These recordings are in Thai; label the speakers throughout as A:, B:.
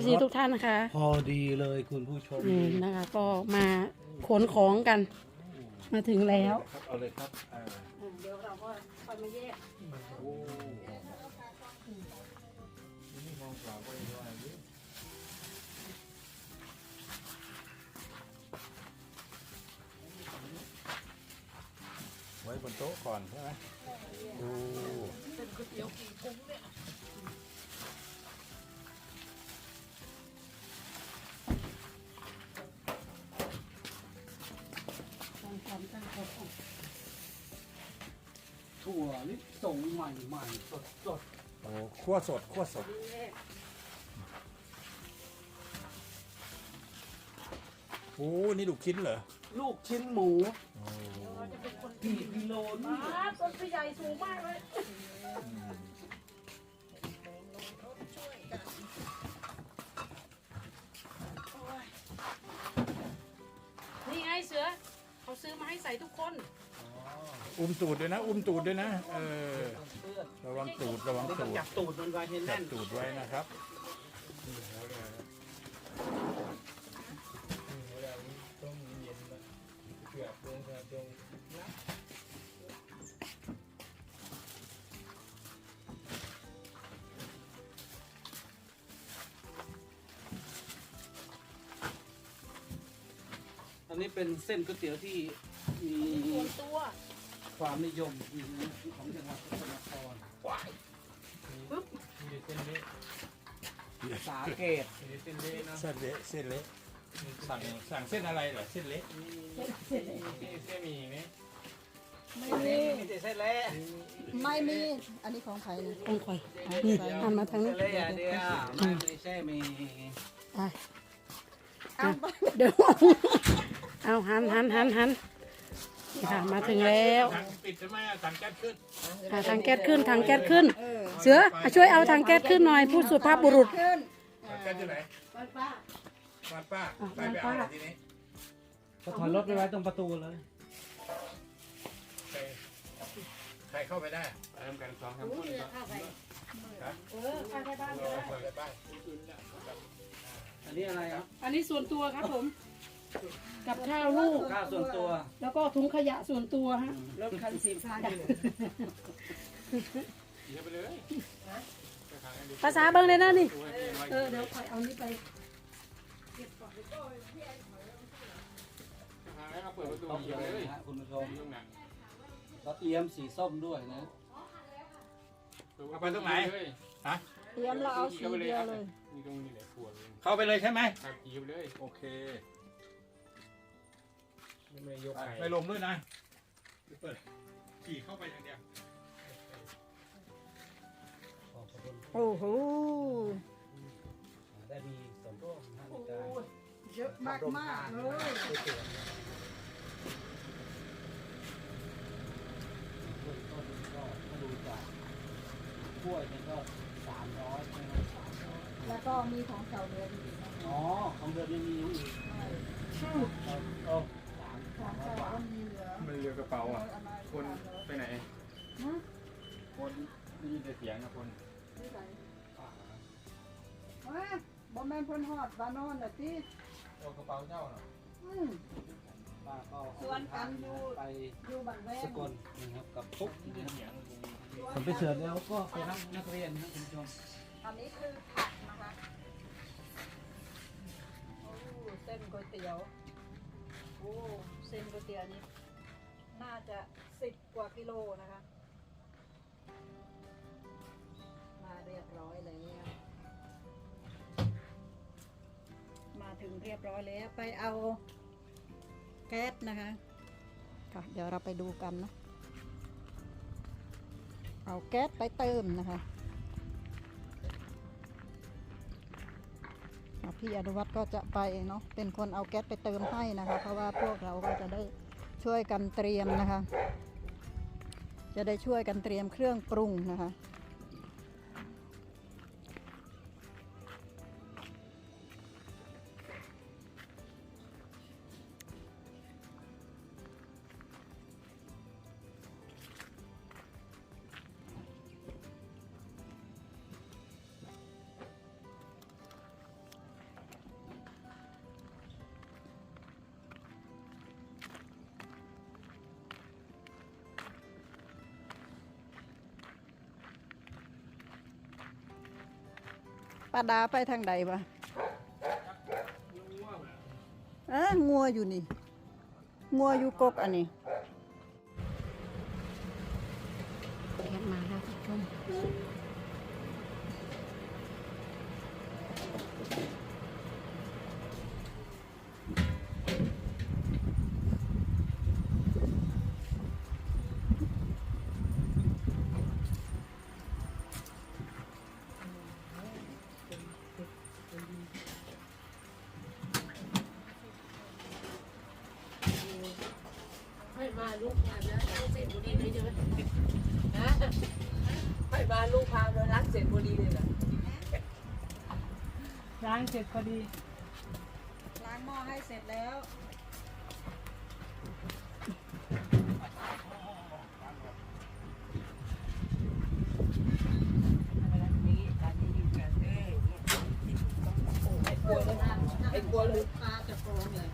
A: ซีทุกท่านนะคะ
B: พอดีเลยคุณผู้ชม
A: นี่นะคะ ก็มาขนของกัน มาถึงแล้ว
B: ครับเอาเลยครับอ่า
A: เดี๋ยวเราก็ค่อยมาแยก
B: โอ้นี่มองเปล่าก็ยังว่าอยู่ไว้บนโต๊ะก่อนใช่ไหมดู
C: ถั่วนี่ ส่งใหม่ใหม่สดสด
B: โอ้ขั้วสดขั้วสด โอ้นี่ลูกชิ้นเหรอ
C: ลูกชิ้นหมู
B: โอ้
C: กี่กิโลนี่
A: ต้นใหญ่สูงมากเลยนี่ไงเสือ เขาซื้อมาให้ใส่ทุกคน
B: อุ้มตูดด้วยนะ อุ้มตูดด้วยนะ เออ
C: เพื่อน
B: ระวังตูด ระวัง
C: นี่
B: ตู
C: ต้อง
B: ด
C: จับตูดมันไว้ให้
B: จั
C: แน่
B: บ
C: น
B: ตูดไว้นะครับ
C: อันนี้เป็นเส้นก๋วยเตี๋ยวที่มี
A: ส่วนตัว
C: ความนิยมของจังหวัดสกลนครสาเกต
B: เส้นเละเส้นเละสั่งสั่งเส้นอะไรเหรอเส้นเละ
D: เส้นหมี่ไหม
E: ไม่
C: อัน
E: มี
C: นี้มีแต่เส้นเละ
E: ไม่มีอันนี้ของใครนะ
A: องคอยนี่หันมาทาง
C: เส้
A: นี้
C: นเละอย่างเดียวไม่ไม่ใช่มี
A: ไป
E: เอาไป
A: เดี๋ยวเอาหันหันหันหัน นี่ค่ะมาถึงแล้ว
B: สั่งปิดใช่ไหมอะสั่งแก๊สขึ้น
A: อะทางแก๊สขึ้นทางแก๊สขึ้น
E: เออ
A: เสืออะช่วยเอาทางแก๊สขึ้นหน่อยผู้สุภาพบุรุษ
E: ขึ้น
B: สั่งแก๊สที่ไหน
E: บ้านป้า
B: บ้านป้า
A: อะ
B: ไปไปเอา
A: บ้านป้า
B: อะไรทีนี้
C: ก็ถอยรถไปไว้ตรงประตูเลย
B: ใครใครเข้าไปได้
D: เติมกันสองสามคนก็
A: เออข้างบ้าน
B: เราเข้าไปบ้าน
C: อันนี้อะไรครับ
A: อันนี้ส่วนตัวครับผม กับข้าวลูก
C: ข้าวส่วนตัว
A: แล้วก็ถุงขยะส่วนตัวฮะ
E: รถคันสีฟ้าอยู่
D: เสียไปเลย
A: ภาษาเบิ้งเลยนะนี่
D: ตัวให้พี่ไว้
A: เออเดี๋ยวคอยเอานี่ไป
D: หาแล้วก็เปิดประตู
C: ต้อง
D: เหยียบ
C: เล
D: เลยย
C: นะฮะคุณผู้ชม
D: ต้องหนัก
C: เราเตรียมสีส้มด้วยนะ
B: เอาไปตรงไหนฮะ
E: เตรียมเราเอาสีเดียวเลย
D: มีตรงนี้แหละขวดเลย
B: เข้าไปเลยใช่ไหม
D: ครับเหยียบเลย
B: โอเค
D: ไม่ยก
B: ไป
D: ไข่
B: ไปลมด้วยนะเปิดขี่เข้าไปอย่างเดียว
C: ขอบคุณ
E: โอ้โห
C: ได้มีส่วนร่วมในการ
E: เยอะมากมากๆเลย
C: ก๋วยเตี๋ยวนะเบื้องต้นก็ถ้าดูจากถ้วยเนี่ยก็สามร้อยใช่ไหม
E: แล้วก็มีของเก่าเดือนอีกนะ
C: อ๋อของเดือนยังมีอยู่อีก
E: ใช่า
C: อะ
D: เอา
E: มา
D: คนไปไหน
E: ฮะ
D: คนได้ยินแต่เสียงนะคน
E: ที่ไหนว้าบอมแมนเพ่นฮอดบานอนน่ะที่
D: เอากระเป๋าเจ้าเนาะ
E: อืม
C: ป้าก็
E: ส่วนกันอยู่
C: ไป
E: อยู่บันแว
C: ส
E: ง
C: กลนะครับกับปุ๊กนะครับ
D: เสียงตรงนี้
C: ผมไปเสิร์ฟแล้วก็ไปรับนักเรียนนะครับคุณผู้ชม
E: อันนี้คือผักนะคะโอ้เส้นก๋วยเตี๋ยวโอ้เส้นก๋วยเตี๋ยวนี้ น่าจะสิบกว่ากิโลนะคะ มาเรียบร้อยแล้วมาถึงเรียบร้อยแล้วไปเอาแก๊สนะคะค่ะเดี๋ยวเราไปดูกันนะ เอาแก๊สไปเติมนะคะพี่อนุวัฒน์ก็จะไปเนาะเป็นคนเอาแก๊สไปเติมให้นะคะ เพราะว่าพวกเราก็จะได้ ช่วยกันเตรียมนะคะ จะได้ช่วยกันเตรียมเครื่องปรุงนะคะ ปลาดาไปทางใดวะเอ้องัวอยู่นี่ งัวอยู่กกอันนี้
A: แก๊สมาแล้วท่านผู้ชม
F: ให้มาลูกพาแล้ว ล้เลยใช่ไหมฮะให้มาลูกพาแล้วล้างเสร็จพอดีเลยเหรอ
C: ล้างเสร็จพอดี
E: ล้างหม้อให้เสร็จแล้ว
F: นี่การนี้อยู่กันเด้ไอ้กลัวเลยไอ้กวเลย
E: ปลาจะโกงเลย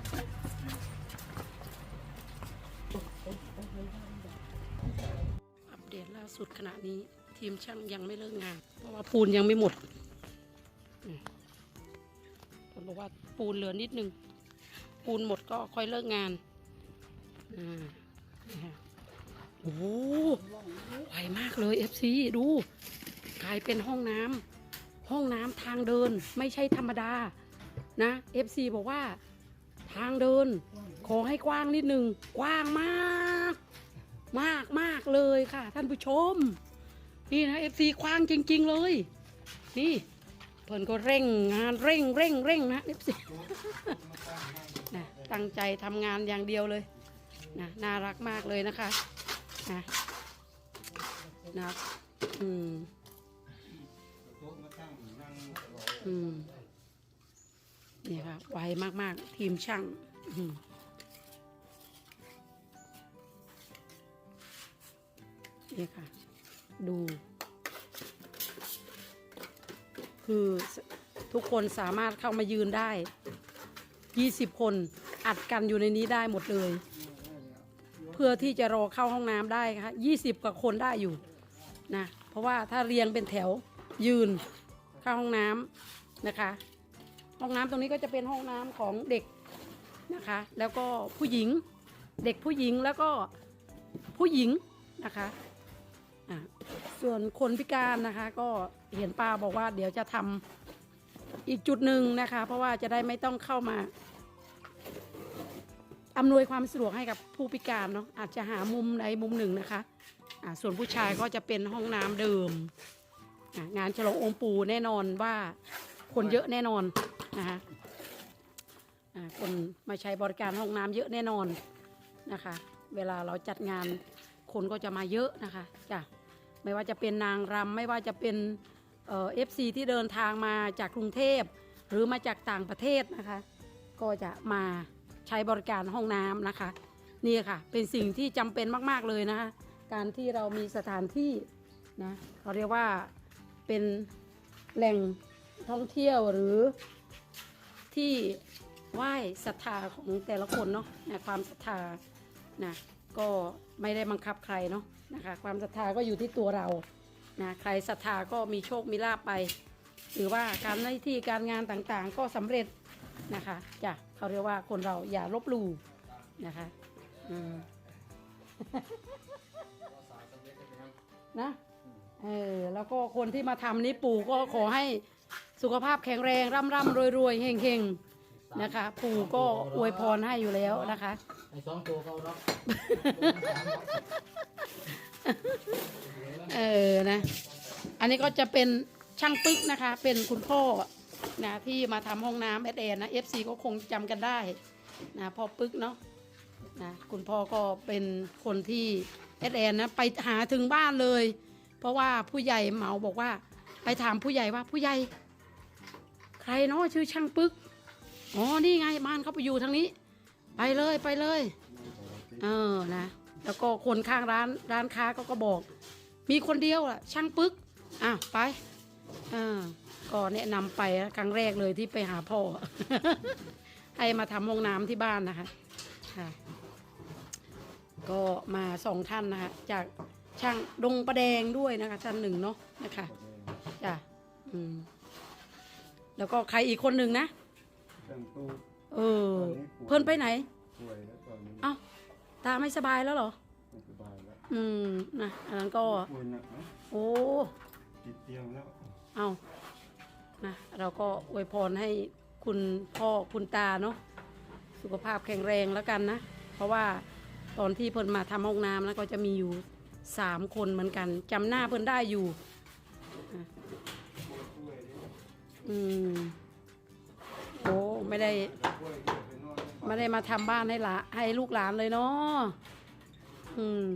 A: ตล่าสุดขณะนี้ทีมช่างยังไม่เลิกงาน เพราะว่าปูนยังไม่หมดผมบอกว่าปูนเหลือนิดนึง ปูนหมดก็ค่อยเลิกงานอ่าโอ้โหไวมากเลย FC ดูกลายเป็นห้องน้ำห้องน้ำทางเดินไม่ใช่ธรรมดา นะ FC บอกว่า ทางเดิน ขอให้กว้างนิดนึงกว้างมาก มากมากเลยค่ะ ท่านผู้ชม นี่นะ FC กว้างจริง ๆ เลย นี่เพิ่นก็เร่งงานเร่งเร่งเร่งนะ FC นะตั้งใจทำงานอย่างเดียวเลยนะน่ารักมากเลยนะคะนะนะอืม
D: อ
A: อืมนี่ค่ะไวมากๆ ทีมช่าง อืม นี่ค่ะ ดู คือทุกคนสามารถเข้ามายืนได้ 20 คนอัดกันอยู่ในนี้ได้หมดเลย เพื่อที่จะรอเข้าห้องน้ำได้ค่ะ20 กว่าคนได้อยู่นะ เพราะว่าถ้าเรียงเป็นแถวยืนเข้าห้องน้ำนะคะ ห้องน้ำตรงนี้ก็จะเป็นห้องน้ำของเด็กนะคะ แล้วก็ผู้หญิงเด็กผู้หญิงแล้วก็ผู้หญิงนะคะ อะส่วนคนพิการนะคะ ก็เห็นป้าบอกว่าเดี๋ยวจะทำอีกจุดหนึ่งนะคะ เพราะว่าจะได้ไม่ต้องเข้ามาอำนวยความสะดวกให้กับผู้พิการเนาะอาจจะหามุมใดมุมหนึ่งนะคะอะส่วนผู้ชายก็จะเป็นห้องน้ำเดิมอะงานฉลององค์ปู่แน่นอนว่าคนเยอะแน่นอนนะคะอะคนมาใช้บริการห้องน้ำเยอะแน่นอนนะคะ เวลาเราจัดงานคนก็จะมาเยอะนะคะจ้ะ ไม่ว่าจะเป็นนางรำไม่ว่าจะเป็นเอฟซีที่เดินทางมาจากกรุงเทพ หรือมาจากต่างประเทศนะคะ ก็จะมาใช้บริการห้องน้ำนะคะ นี่ค่ะเป็นสิ่งที่จำเป็นมาก ๆ เลยนะคะ การที่เรามีสถานที่นะเขาเรียกว่าเป็นแหล่งท่องเที่ยวหรือที่ไหว้ศรัทธาของแต่ละคนเนาะนะความศรัทธานะก็ไม่ได้บังคับใครเนาะ นะคะ ความศรัทธาก็อยู่ที่ตัวเรานะใครศรัทธาก็มีโชคมีลาภไป หรือว่าการหน้าที่การงานต่างๆ ก็สำเร็จนะคะจ้ะเขาเรียกว่าคนเราอย่าลบหลู่นะคะอืมนะเออแล้วก็คนที่มาทำนี้ปู่ก็ขอให้สุขภาพแข็งแรงร่ำร่ำรวยรวยเฮงเฮงนะคะ ปู่ก็อวยพรให้อยู่แล้วนะคะ
C: ไอ้สองตัวเขาเนาะ
A: เออนะ อันนี้ก็จะเป็นช่างปึ๊กนะคะ เป็นคุณพ่อนะที่มาทำห้องน้ำแอดแอนนะเอฟซีก็คงจำกันได้นะพ่อปึ๊กเนาะนะคุณพ่อก็เป็นคนที่แอดแอนนะไปหาถึงบ้านเลย เพราะว่าผู้ใหญ่เหมาบอกว่า ไปถามผู้ใหญ่ว่าผู้ใหญ่ ใครเนาะชื่อช่างปึ๊กอ๋อนี่ไงบ้านเขาไปอยู่ทางนี้ ไปเลยไปเลย เออนะ แล้วก็คนข้างร้านร้านค้าก็ก็บอก มีคนเดียวอะช่างปึ๊กอ้าวไปเออก็แนะนำไปครั้งแรกเลยที่ไปหาพ่อ ให้มาทำห้องน้ำที่บ้านนะคะค่ะก็มาสองท่านนะคะจากช่างดงประแดงด้วยนะคะท่านหนึ่งเนาะนะคะจ้ะอืมแล้วก็ใครอีกคนหนึ่งนะ
D: ช่างตู้
A: เออ เพื่อนไปไหน
D: ป่วยแล้วตอนนี้
A: เอ้า ตาไม่สบายแล้วเหรอ
D: ไม่สบายแล้ว
A: อืมนะอันนั้นก็
D: ป่วยหนักนะ
A: โอ้
D: ติดเตียงแล้ว
A: เอานะเราก็อวยพรให้คุณพ่อคุณตาเนาะสุขภาพแข็งแรงแล้วกันนะ เพราะว่าตอนที่เพิ่นมาทำห้องน้ำแล้วก็จะมีอยู่สามคนเหมือนกันจำหน้าเพิ่นได้อยู่อะอืม โอ้ ไม่ได้
D: ป่วยเดี๋ยวไปนอนโรงพยาบาล
A: ไม่ได้มาทำบ้านให้หละให้ลูกหลานเลยเนาะอืม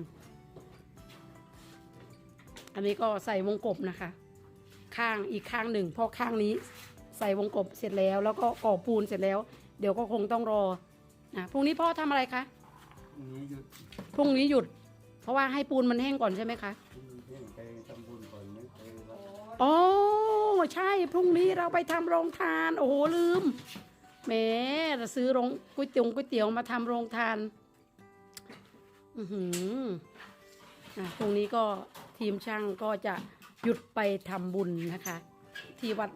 A: อันนี้ก็ใส่วงกบนะคะ ข้างอีกข้างหนึ่งเพราะข้างนี้ใส่วงกบเสร็จแล้ว แล้วก็ก่อปูนเสร็จแล้ว เดี๋ยวก็คงต้องรอนะพรุ่งนี้พ่อทำอะไรคะ
D: นี้หยุด
A: พรุ่งนี้หยุด เพราะว่าให้ปูนมันแห้งก่อนใช่ไหมคะ
D: เที่ยงไปทำบุญก่อนไหมไปวัด
A: อ๋อใช่พรุ่งนี้เราไปทำโรงทาน โอ้โหลืม แมเราซื้อโรงก๋วยเตี๋ยวก๋วยเตี๋ยวมาทำโรงทาน อือหืออะพรุ่งนี้ก็ทีมช่างก็จะหยุดไปทำบุญนะคะ ที่วัด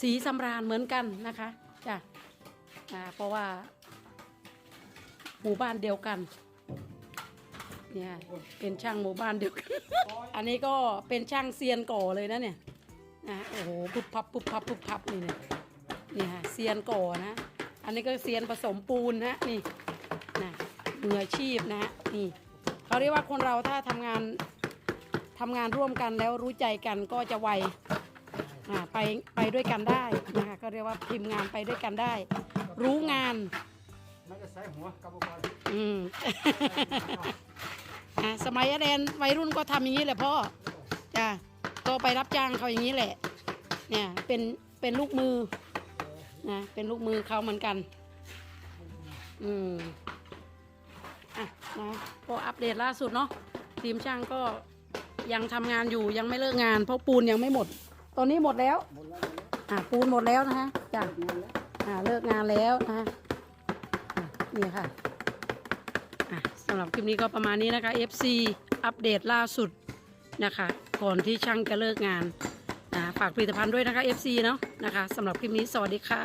A: ศรีสำราญเหมือนกันนะคะจ้ะอ่าเพราะว่าหมู่บ้านเดียวกัน เนี่ยเป็นช่างหมู่บ้านเดียวกัน อันนี้ก็เป็นช่างเซียนก่อเลยนะเนี่ยนะโอ้โหพุบพับพุบพับพุบพับนี่เนี่ย นี่ฮะเซียนก่อนะ อันนี้ก็เซียนผสมปูนนะนี่นะมืออาชีพนะนี่เขาเรียกว่าคนเราถ้าทำงานทำงานร่วมกันแล้วรู้ใจกันก็จะไวอ่าไปไปด้วยกันได้นะคะก็เรียกว่าทีมงานไปด้วยกันได้ รู้งาน
C: ไม่จะใส่หัวกระบอก
A: อืมอะสมัยอเดนวัยรุ่นก็ทำอย่างนี้แหละพ่อจ้ะก็ไปรับจ้างเขาอย่างนี้แหละ เนี่ยเป็นเป็นลูกมือ นะเป็นลูกมือเขาเหมือนกัน อืมอะนะก็อัปเดตล่าสุดเนาะทีมช่างก็ยังทำงานอยู่ยังไม่เลิกงาน เพราะปูนยังไม่หมด ตอนนี้หมดแล้วอะปูนหมดแล้วนะฮะจ้ะอ่าเลิกงานแล้วนะอะนี่ค่ะอะสำหรับคลิปนี้ก็ประมาณนี้นะคะ FC อัปเดตล่าสุดนะคะ ก่อนที่ช่างจะเลิกงานนะฝากผลิตภัณฑ์ด้วยนะคะ FC เนาะนะคะสำหรับคลิปนี้สวัสดีค่ะ